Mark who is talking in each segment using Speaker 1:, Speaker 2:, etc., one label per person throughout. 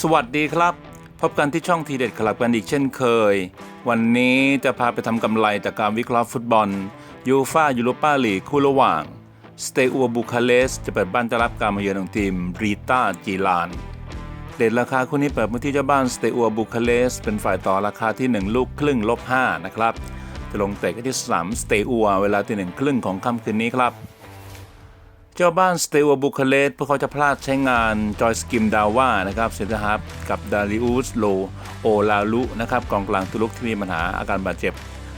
Speaker 1: สวัสดีครับ พบกันที่ช่องทีเด็ดคลับกันอีกเช่นเคย วันนี้จะพาไปทำกำไรจากการวิเคราะห์ฟุตบอลยูฟายูโรปาลีกคู่ระหว่างสเตอัวบูคาเลสจะเปิดบ้านต้อนรับการมาเยือนของทีมรีตาจีลาน เดทราคาคู่นี้เปิดมาที่เจ้าบ้านสเตอัวบูคาเลสเป็นฝ่ายต่อราคาที่ 1 ลูกครึ่งลบ5นะครับจะลงเตะกันที่สนามสเตอัวเวลาที่หนึ่งครึ่งของค่ำคืนนี้ครับ เจ้าบ้านสเตอัวบุคาเลสพวกเขาจะพลาดใช้งานจอยสกิมดาว่านะครับเซนเตอร์ฮับกับดาริอุสโลโอลาลุนะครับกองกลางตุลุกที่มีปัญหาอาการบาดเจ็บ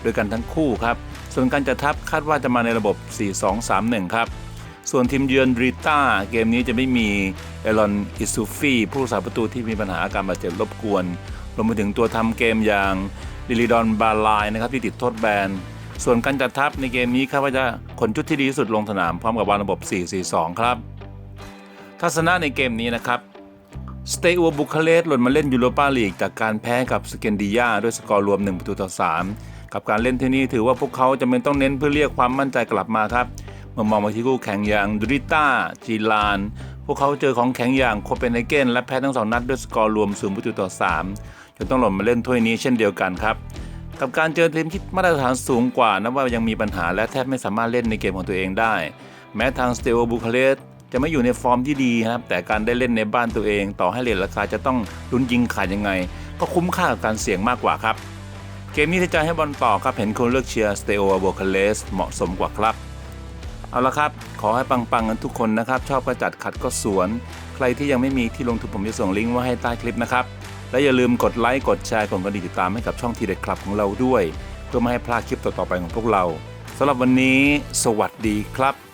Speaker 1: ด้วยกันทั้งคู่ครับ ส่วนการจัดทัพคาดว่าจะมาในระบบ 4-2-3-1 ครับ ส่วนทีมเยือนริต้าเกมนี้จะไม่มีเอลอนอิซูฟีผู้รักษาประตูที่มีปัญหาอาการบาดเจ็บรบกวนรวมไปถึงตัวทำเกมอย่างลิลิดอนบาลายนะครับที่ติดโทษแบน ส่วนการจัดทัพในเกมนี้คาดว่าจะ ขนชุดที่ดีที่สุดลงสนามพร้อมกับวางระบบ 4-4-2 ครับ ทัศนะในเกมนี้นะครับสเตอัวบุคาเลสหล่นมาเล่นยูโรปาลีกจากการแพ้กับสเกนดิยาด้วยสกอร์รวม 1 ประตูต่อ 3 กับการเล่นที่นี่ถือว่าพวกเขาจะเป็นต้องเน้นเพื่อเรียกความมั่นใจกลับมาครับ เมื่อมองมาที่คู่แข่งอย่างดูริต้าจีลาน พวกเขาเจอของแข็งอย่างโคเปนเฮเกนและแพ้ทั้งสองนัดด้วยสกอร์รวม 0 ประตูต่อ 3 จนต้องหล่นมาเล่นถ้วยนี้เช่นเดียวกันครับ กับการเจอทีมที่มาตรฐานสูงกว่านับว่ายังมีปัญหาและแทบไม่สามารถเล่นในเกมของตัวเองได้ แม้ทางสเตโอบูคาเลสจะไม่อยู่ในฟอร์มที่ดีครับ แต่การได้เล่นในบ้านตัวเอง ต่อให้เลทราคาจะต้องลุ้นยิงขาดยังไง ก็คุ้มค่ากับการเสี่ยงมากกว่าครับ เกมนี้ถ้าจะให้บอลต่อครับ เห็นคนเลือกเชียร์สเตโอบูคาเลสเหมาะสมกว่าครับ เอาละครับ ขอให้ปังๆกันทุกคนนะครับ ชอบก็จัดขัดก็สวน ใครที่ยังไม่มีที่ลงทุนผมจะส่งลิงก์ไว้ให้ใต้คลิปนะครับ และอย่าลืมกดไลค์กดแชร์กดกระดิ่งติดตามให้กับช่องทีเด็ดคลับของเราด้วย เพื่อไม่ให้พลาดคลิปต่อๆไปของพวกเราสำหรับวันนี้ สวัสดีครับ